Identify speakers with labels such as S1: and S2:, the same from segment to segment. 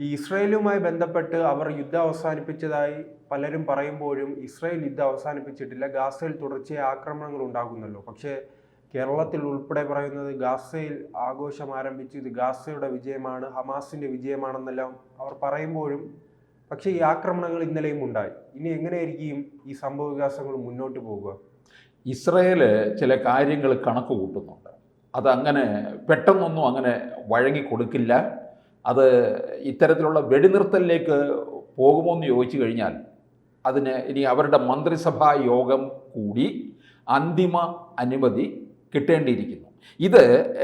S1: ഈ ഇസ്രയേലുമായി ബന്ധപ്പെട്ട് അവർ യുദ്ധം അവസാനിപ്പിച്ചതായി പലരും പറയുമ്പോഴും ഇസ്രയേൽ യുദ്ധം അവസാനിപ്പിച്ചിട്ടില്ല. ഗാസയിൽ തുടർച്ചയായ ആക്രമണങ്ങൾ ഉണ്ടാകുന്നല്ലോ. പക്ഷേ കേരളത്തിൽ ഉൾപ്പെടെ പറയുന്നത് ഗാസയിൽ ആഘോഷം ആരംഭിച്ചു. ഇത് ഗാസയുടെ വിജയമാണ് ഹമാസിന്റെ വിജയമാണെന്നെല്ലാം അവർ പറയുമ്പോഴും പക്ഷേ ഈ ആക്രമണങ്ങൾ ഇന്നലെയും ഉണ്ടായി. ഇനി എങ്ങനെയായിരിക്കും ഈ സംഭവ വികാസങ്ങൾ മുന്നോട്ട് പോകുക?
S2: ഇസ്രയേൽ ചില കാര്യങ്ങൾ കണക്ക് കൂട്ടുന്നുണ്ട്. അതങ്ങനെ പെട്ടെന്നൊന്നും അങ്ങനെ വഴങ്ങി കൊടുക്കില്ല. അത് ഇത്തരത്തിലുള്ള വെടിനിർത്തലിലേക്ക് പോകുമോ എന്ന് ചോദിച്ചു കഴിഞ്ഞാൽ അതിന് ഇനി അവരുടെ മന്ത്രിസഭാ യോഗം കൂടി അന്തിമ അനുമതി കിട്ടേണ്ടിയിരിക്കുന്നു. ഇത്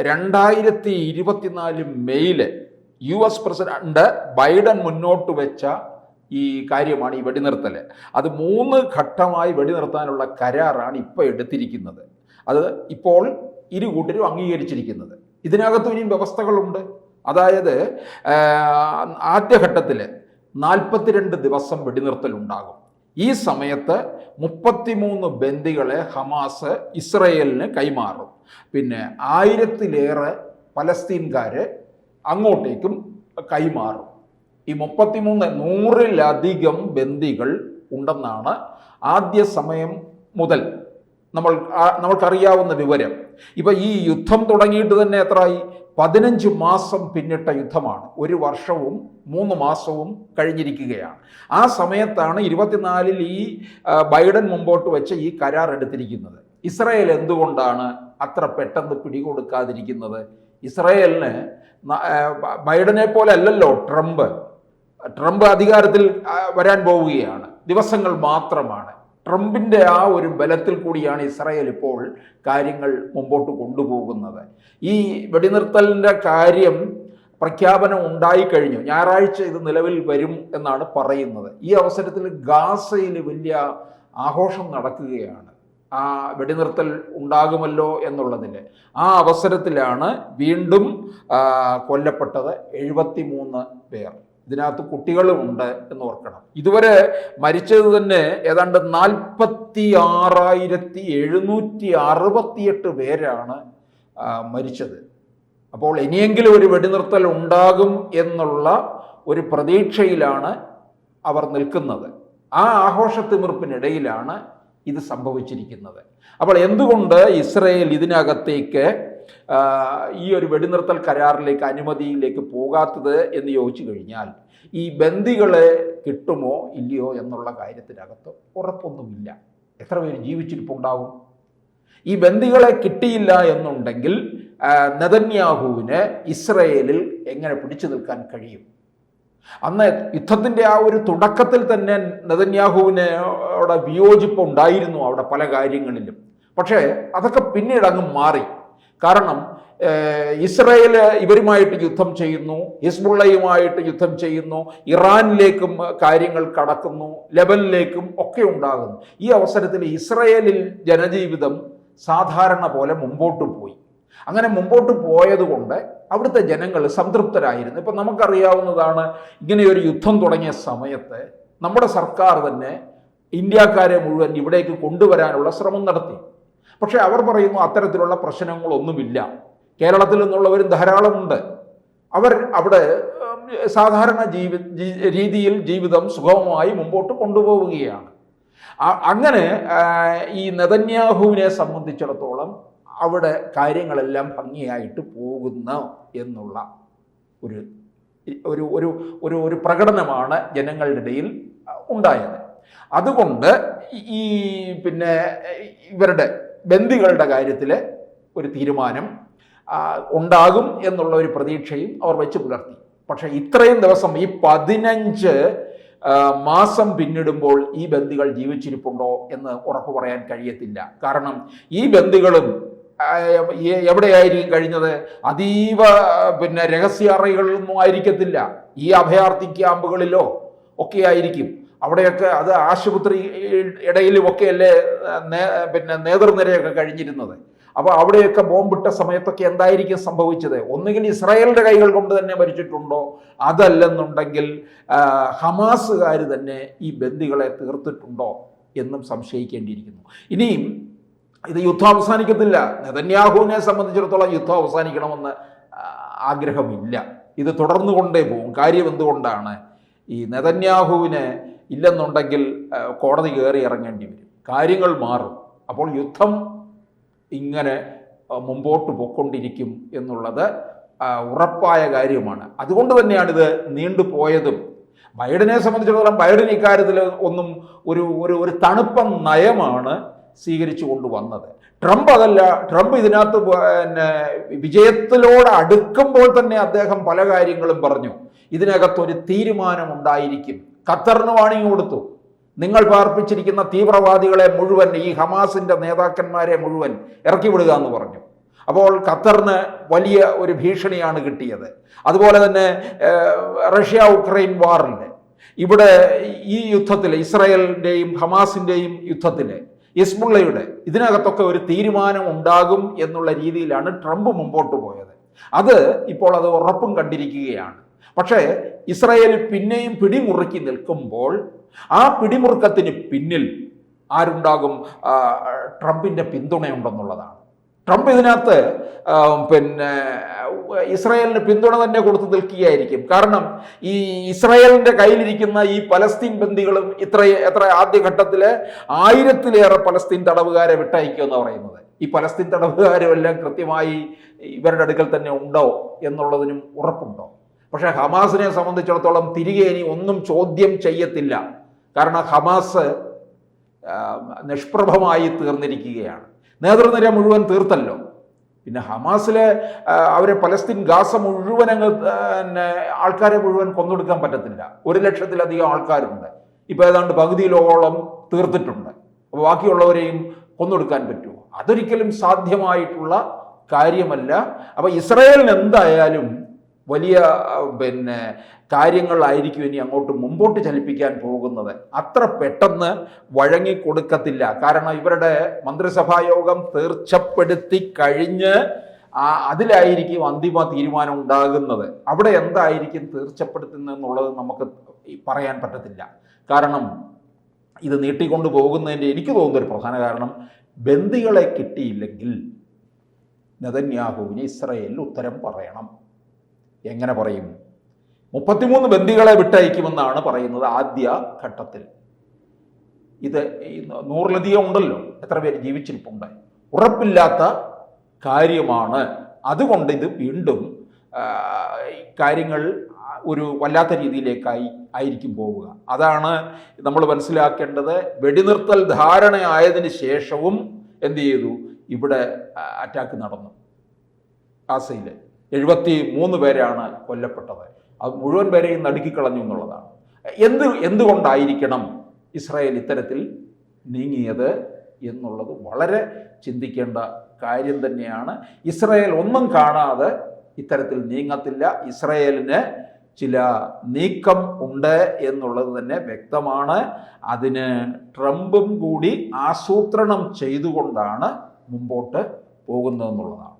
S2: രണ്ടായിരത്തി ഇരുപത്തിനാല് മെയ്യിൽ യു എസ് പ്രസിഡന്റ് ബൈഡൻ മുന്നോട്ട് വെച്ച ഈ കാര്യമാണ് ഈ വെടിനിർത്തൽ അത് മൂന്ന് ഘട്ടമായി വെടിനിർത്താനുള്ള കരാറാണ് ഇപ്പോൾ എടുത്തിരിക്കുന്നത്. അത് ഇപ്പോൾ ഇരു കൂട്ടരും അംഗീകരിച്ചിരിക്കുന്നത്. ഇതിനകത്തും ഇനിയും വ്യവസ്ഥകളുണ്ട്. അതായത് ആദ്യഘട്ടത്തിൽ നാൽപ്പത്തിരണ്ട് ദിവസം വെടിനിർത്തൽ ഉണ്ടാകും. ഈ സമയത്ത് മുപ്പത്തിമൂന്ന് ബന്ദികളെ ഹമാസ് ഇസ്രയേലിന് കൈമാറും. പിന്നെ ആയിരത്തിലേറെ പലസ്തീൻകാർ അങ്ങോട്ടേക്കും കൈമാറും. ഈ മുപ്പത്തിമൂന്ന് നൂറിലധികം ബന്ദികൾ ഉണ്ടെന്നാണ് ആദ്യ സമയം മുതൽ നമ്മൾ നമ്മൾക്കറിയാവുന്ന വിവരം. ഇപ്പൊ ഈ യുദ്ധം തുടങ്ങിയിട്ട് തന്നെ എത്രയായി പതിനഞ്ച് മാസം പിന്നിട്ട യുദ്ധമാണ്. ഒരു വർഷവും മൂന്ന് മാസവും കഴിഞ്ഞിരിക്കുകയാണ്. ആ സമയത്താണ് ഇരുപത്തിനാലിൽ ഈ ബൈഡൻ മുമ്പോട്ട് വെച്ച ഈ കരാർ എടുത്തിരിക്കുന്നത്. ഇസ്രായേൽ എന്തുകൊണ്ടാണ് അത്ര പെട്ടെന്ന് പിടികൊടുക്കാതിരിക്കുന്നത്? ഇസ്രായേലിന് ബൈഡനെ പോലെ അല്ലല്ലോ ട്രംപ്. ട്രംപ് അധികാരത്തിൽ വരാൻ പോവുകയാണ്. ദിവസങ്ങൾ മാത്രമാണ്. ട്രംപിന്റെ ആ ഒരു ബലത്തിൽ കൂടിയാണ് ഇസ്രായേൽ ഇപ്പോൾ കാര്യങ്ങൾ മുമ്പോട്ട് കൊണ്ടുപോകുന്നത്. ഈ വെടിനിർത്തലിന്റെ കാര്യം പ്രഖ്യാപനം ഉണ്ടായിക്കഴിഞ്ഞു. ഞായറാഴ്ച ഇത് നിലവിൽ വരും എന്നാണ് പറയുന്നത്. ഈ അവസരത്തിൽ ഗാസയിൽ വലിയ ആഘോഷം നടക്കുകയാണ്. ആ വെടിനിർത്തൽ ഉണ്ടാകുമല്ലോ എന്നുള്ളതിൽ. ആ അവസരത്തിലാണ് വീണ്ടും കൊല്ലപ്പെട്ടത് എഴുപത്തി പേർ. ഇതിനകത്ത് കുട്ടികളുമുണ്ട് എന്ന് ഓർക്കണം. ഇതുവരെ മരിച്ചത് തന്നെ ഏതാണ്ട് നാൽപ്പത്തി ആറായിരത്തി എഴുന്നൂറ്റി അറുപത്തിയെട്ട് പേരാണ് മരിച്ചത്. അപ്പോൾ ഇനിയെങ്കിലും ഒരു വെടിനിർത്തൽ ഉണ്ടാകും എന്നുള്ള ഒരു പ്രതീക്ഷയിലാണ് അവർ നിൽക്കുന്നത്. ആ ആഘോഷത്തിമിർപ്പിനിടയിലാണ് ഇത് സംഭവിച്ചിരിക്കുന്നത്. അപ്പോൾ എന്തുകൊണ്ട് ഇസ്രയേൽ ഇതിനകത്തേക്ക് ഈ ഒരു വെടിനിർത്തൽ കരാറിലേക്ക് അനുമതിയിലേക്ക് പോകാത്തത് എന്ന് ചോദിച്ചു കഴിഞ്ഞാൽ ഈ ബന്ദികളെ കിട്ടുമോ ഇല്ലയോ എന്നുള്ള കാര്യത്തിനകത്ത് ഉറപ്പൊന്നുമില്ല. എത്ര പേര് ജീവിച്ചിരിപ്പുണ്ടാവും? ഈ ബന്ദികളെ കിട്ടിയില്ല എന്നുണ്ടെങ്കിൽ നെതന്യാഹുവിന് ഇസ്രയേലിൽ എങ്ങനെ പിടിച്ചു നിൽക്കാൻ കഴിയും? അന്ന് യുദ്ധത്തിന്റെ ആ ഒരു തുടക്കത്തിൽ തന്നെ നെതന്യാഹുവിന് അവിടെ വിയോജിപ്പ് ഉണ്ടായിരുന്നു അവിടെ പല കാര്യങ്ങളിലും. പക്ഷേ അതൊക്കെ പിന്നീട് അങ്ങ് മാറി. കാരണം ഇസ്രയേൽ ഇവരുമായിട്ട് യുദ്ധം ചെയ്യുന്നു ഹിസ്ബുള്ളയുമായിട്ട് യുദ്ധം ചെയ്യുന്നു ഇറാനിലേക്കും കാര്യങ്ങൾ കടക്കുന്നു ലെബനിലേക്കും ഒക്കെ ഉണ്ടാകുന്നു. ഈ അവസരത്തിൽ ഇസ്രയേലിൽ ജനജീവിതം സാധാരണ പോലെ മുമ്പോട്ട് പോയി. അങ്ങനെ മുമ്പോട്ട് പോയതുകൊണ്ട് അവിടുത്തെ ജനങ്ങൾ സംതൃപ്തരായിരുന്നു. ഇപ്പം നമുക്കറിയാവുന്നതാണ് ഇങ്ങനെയൊരു യുദ്ധം തുടങ്ങിയ സമയത്ത് നമ്മുടെ സർക്കാർ തന്നെ ഇന്ത്യക്കാരെ മുഴുവൻ ഇവിടേക്ക് കൊണ്ടുവരാനുള്ള ശ്രമം നടത്തി. പക്ഷേ അവർ പറയുന്നു അത്തരത്തിലുള്ള പ്രശ്നങ്ങളൊന്നുമില്ല. കേരളത്തിൽ നിന്നുള്ളവരും ധാരാളമുണ്ട്. അവർ അവിടെ സാധാരണ ജീവി രീതിയിൽ ജീവിതം സുഗമമായി മുമ്പോട്ട് കൊണ്ടുപോവുകയാണ്. അങ്ങനെ ഈ നെതന്യാഹുവിനെ സംബന്ധിച്ചിടത്തോളം അവിടെ കാര്യങ്ങളെല്ലാം ഭംഗിയായിട്ട് പോകുന്ന എന്നുള്ള ഒരു ഒരു ഒരു ഒരു ഒരു പ്രകടനമാണ് ജനങ്ങളുടെ ഇടയിൽ ഉണ്ടായത്. അതുകൊണ്ട് ഈ പിന്നെ ഇവരുടെ ബന്ദികളുടെ കാര്യത്തിൽ ഒരു തീരുമാനം ഉണ്ടാകും എന്നുള്ള ഒരു പ്രതീക്ഷയും അവർ വെച്ച് പുലർത്തി. പക്ഷേ ഇത്രയും ദിവസം ഈ പതിനഞ്ച് മാസം പിന്നിടുമ്പോൾ ഈ ബന്ദികൾ ജീവിച്ചിരിപ്പുണ്ടോ എന്ന് ഉറപ്പു പറയാൻ കഴിയത്തില്ല. കാരണം ഈ ബന്ദികളും എവിടെയായിരിക്കും കഴിഞ്ഞത്? അതീവ പിന്നെ രഹസ്യ അറകളിലൊന്നും ആയിരിക്കത്തില്ല. ഈ അഭയാർത്ഥി ക്യാമ്പുകളിലോ ഒക്കെ ആയിരിക്കും. അവിടെയൊക്കെ അത് ആശുപത്രി ഇടയിലുമൊക്കെ അല്ലേ പിന്നെ നേതൃനിരയൊക്കെ കഴിഞ്ഞിരുന്നത്. അപ്പോൾ അവിടെയൊക്കെ ബോംബിട്ട സമയത്തൊക്കെ എന്തായിരിക്കും സംഭവിച്ചത്? ഒന്നുകിൽ ഇസ്രായേലിന്റെ കൈകൾ കൊണ്ട് തന്നെ മരിച്ചിട്ടുണ്ടോ? അതല്ലെന്നുണ്ടെങ്കിൽ ഹമാസുകാർ തന്നെ ഈ ബന്ദികളെ തീർത്തിട്ടുണ്ടോ എന്നും സംശയിക്കേണ്ടിയിരിക്കുന്നു. ഇനിയും ഇത് യുദ്ധം അവസാനിക്കത്തില്ല. നെതന്യാഹുവിനെ സംബന്ധിച്ചിടത്തോളം യുദ്ധം അവസാനിക്കണമെന്ന് ആഗ്രഹമില്ല. ഇത് തുടർന്നുകൊണ്ടേ പോകും. കാര്യം എന്തുകൊണ്ടാണ്? ഈ നെതന്യാഹുവിന് ഇല്ലെന്നുണ്ടെങ്കിൽ കോടതി കയറി ഇറങ്ങേണ്ടി വരും. കാര്യങ്ങൾ മാറും. അപ്പോൾ യുദ്ധം ഇങ്ങനെ മുമ്പോട്ട് പോയിക്കൊണ്ടിരിക്കും എന്നുള്ളത് ഉറപ്പായ കാര്യമാണ്. അതുകൊണ്ട് തന്നെയാണ് ഇത് നീണ്ടുപോയതും ബൈഡനെ സംബന്ധിച്ചിടത്തോളം ബൈഡൻ ഇക്കാര്യത്തിൽ ഒന്നും ഒരു ഒരു ഒരു തണുപ്പ നയമാണ് സ്വീകരിച്ചു കൊണ്ടുവന്നത്. ട്രംപ് അതല്ല ട്രംപ് ഇതിനകത്ത് പിന്നെ വിജയത്തിലോട് അടുക്കുമ്പോൾ തന്നെ അദ്ദേഹം പല കാര്യങ്ങളും പറഞ്ഞു. ഇതിനകത്തൊരു തീരുമാനം ഉണ്ടായിരിക്കും ഖത്തറിന് വാണിംഗ് കൊടുത്തു. നിങ്ങൾ പാർപ്പിച്ചിരിക്കുന്ന തീവ്രവാദികളെ മുഴുവൻ ഈ ഹമാസിന്റെ നേതാക്കന്മാരെ മുഴുവൻ ഇറക്കി വിടുക എന്ന് പറഞ്ഞു. അപ്പോൾ ഖത്തറിന് വലിയ ഒരു ഭീഷണിയാണ് കിട്ടിയത്. അതുപോലെ തന്നെ റഷ്യ ഉക്രൈൻ വാറിൽ ഇവിടെ ഈ യുദ്ധത്തിൽ ഇസ്രായേലിന്റെയും ഹമാസിന്റെയും യുദ്ധത്തിൽ ഇസ്മുള്ളയുടെ ഇതിനകത്തൊക്കെ ഒരു തീരുമാനം ഉണ്ടാകും എന്നുള്ള രീതിയിലാണ് ട്രംപ് മുമ്പോട്ട് പോയത്. അത് ഇപ്പോൾ അത് ഉറപ്പും കണ്ടിരിക്കുകയാണ്. പക്ഷേ ഇസ്രായേൽ പിന്നെയും പിടിമുറുക്കി നിൽക്കുമ്പോൾ ആ പിടിമുറുക്കത്തിന് പിന്നിൽ ആരുണ്ടാകും? ട്രംപിന്റെ പിന്തുണയുണ്ടെന്നുള്ളതാണ്. ട്രംപ് ഇതിനകത്ത് പിന്നെ ഇസ്രായേലിന് പിന്തുണ തന്നെ കൊടുത്തു നിൽക്കുകയായിരിക്കും. കാരണം ഈ ഇസ്രായേലിന്റെ കയ്യിലിരിക്കുന്ന ഈ പലസ്തീൻ ബന്ദികളും ഇത്ര എത്ര ആദ്യഘട്ടത്തിൽ ആയിരത്തിലേറെ പലസ്തീൻ തടവുകാരെ വിട്ടയക്കുക എന്ന് പറയുന്നത്. ഈ പലസ്തീൻ തടവുകാരും എല്ലാം കൃത്യമായി ഇവരുടെ അടുക്കൽ തന്നെ ഉണ്ടോ എന്നുള്ളതിനും ഉറപ്പുണ്ടോ? പക്ഷേ ഹമാസിനെ സംബന്ധിച്ചിടത്തോളം തിരികെ ഇനി ഒന്നും ചോദ്യം ചെയ്യത്തില്ല. കാരണം ഹമാസ് നിഷ്പ്രഭമായി തീർന്നിരിക്കുകയാണ്. നേതൃനിര മുഴുവൻ തീർത്തല്ലോ. പിന്നെ ഹമാസിലെ അവരെ പലസ്തീൻ ഗാസ മുഴുവൻ അങ്ങ് പിന്നെ ആൾക്കാരെ മുഴുവൻ കൊന്നൊടുക്കാൻ പറ്റത്തില്ല. ഒരു ലക്ഷത്തിലധികം ആൾക്കാരുണ്ട്. ഇപ്പോൾ ഏതാണ്ട് പകുതിയിലോളം തീർത്തിട്ടുണ്ട്. അപ്പോൾ ബാക്കിയുള്ളവരെയും കൊന്നൊടുക്കാൻ പറ്റുമോ? അതൊരിക്കലും സാധ്യമായിട്ടുള്ള കാര്യമല്ല. അപ്പോൾ ഇസ്രായേലിന് എന്തായാലും വലിയ പിന്നെ കാര്യങ്ങളായിരിക്കും ഇനി അങ്ങോട്ട് മുമ്പോട്ട് ചലിപ്പിക്കാൻ പോകുന്നത്. അത്ര പെട്ടെന്ന് വഴങ്ങിക്കൊടുക്കത്തില്ല കാരണം ഇവരുടെ മന്ത്രിസഭാ യോഗം തീർച്ചപ്പെടുത്തി കഴിഞ്ഞ് അതിലായിരിക്കും അന്തിമ തീരുമാനം ഉണ്ടാകുന്നത്. അവിടെ എന്തായിരിക്കും തീർച്ചപ്പെടുത്തുന്നതെന്നുള്ളത് നമുക്ക് പറയാൻ പറ്റത്തില്ല. കാരണം ഇത് നീട്ടിക്കൊണ്ടു പോകുന്നതിന്റെ എനിക്ക് തോന്നുന്ന ഒരു പ്രധാന കാരണം ബന്ദികളെ കിട്ടിയില്ലെങ്കിൽ നെതന്യാഹുവിന് ഇസ്രയേലിൽ ഉത്തരം പറയണം. എങ്ങനെ പറയും? മുപ്പത്തിമൂന്ന് ബന്ദികളെ വിട്ടയക്കുമെന്നാണ് പറയുന്നത് ആദ്യ ഘട്ടത്തിൽ. ഇത് നൂറിലധികം ഉണ്ടല്ലോ. എത്ര പേര് ജീവിച്ചിരിപ്പുണ്ട്. ഉറപ്പില്ലാത്ത കാര്യമാണ്. അതുകൊണ്ട് ഇത് വീണ്ടും കാര്യങ്ങൾ ഒരു വല്ലാത്ത രീതിയിലേക്കായി ആയിരിക്കും പോവുക. അതാണ് നമ്മൾ മനസ്സിലാക്കേണ്ടത്. വെടിനിർത്തൽ ധാരണയായതിന് ശേഷവും എന്ത് ചെയ്തു? ഇവിടെ അറ്റാക്ക് നടന്നു. ഗാസയിൽ എഴുപത്തി മൂന്ന് പേരാണ് കൊല്ലപ്പെട്ടത്. അത് മുഴുവൻ പേരെയും നടുക്കിക്കളഞ്ഞു എന്നുള്ളതാണ്. എന്ത് എന്തുകൊണ്ടായിരിക്കണം ഇസ്രായേൽ ഇത്തരത്തിൽ നീങ്ങിയത് എന്നുള്ളത് വളരെ ചിന്തിക്കേണ്ട കാര്യം തന്നെയാണ്. ഇസ്രായേൽ ഒന്നും കാണാതെ ഇത്തരത്തിൽ നീങ്ങത്തില്ല. ഇസ്രായേലിന് ചില നീക്കം ഉണ്ട് എന്നുള്ളത് തന്നെ വ്യക്തമാണ്. അതിന് ട്രംപും കൂടി ആസൂത്രണം ചെയ്തുകൊണ്ടാണ് മുമ്പോട്ട് പോകുന്നതെന്നുള്ളതാണ്.